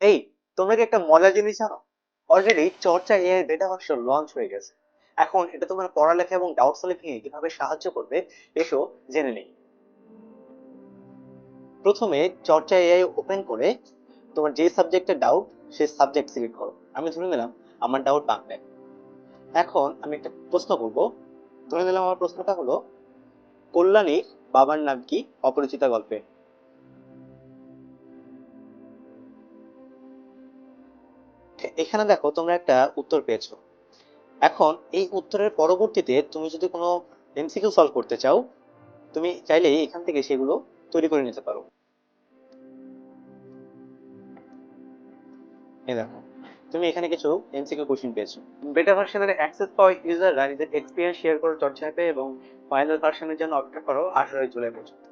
এই, তোমরা কি একটা মজার জিনিস জানো? অলরেডি চর্চা এআই বেটা ভার্সন লঞ্চ হয়ে গেছে। এখন এটা তোমার পড়ালেখা এবং ডাউট সলভিং এ কীভাবে সাহায্য করবে, এসো জেনে নেই। প্রথমে চর্চা এআই ওপেন করে তোমার যে সাবজেক্টের ডাউট সেই সাবজেক্ট সিলেক্ট করো। আমি ধরে নিলাম আমার ডাউট বাংলায় এখন আমি একটা প্রশ্ন করব। ধরে নিলাম আমার প্রশ্নটা হলো, কল্যাণী বাবার নাম কি? অপরিচিতা গল্পে। এখানে দেখো তোমরা একটা উত্তর পেয়েছ। এখন এই উত্তরের পরবর্তীতে তুমি যদি কোনো এমসিকিউ সলভ করতে চাও, তুমি চাইলে এখান থেকে সেগুলো তৈরি করে নিতে পারো। এই দেখো, তুমি এখানে কিছু এমসিকিউ কোশ্চেন পেয়েছ। বেটা ভার্সনের অ্যাক্সেস পাওয়া ইউজাররা নিজের এক্সপিরিয়েন্স শেয়ার করে চর্চা অ্যাপে এবং ফাইনাল ভার্সনের জন্য অপেক্ষা করো আঠারোই জুলাই পর্যন্ত।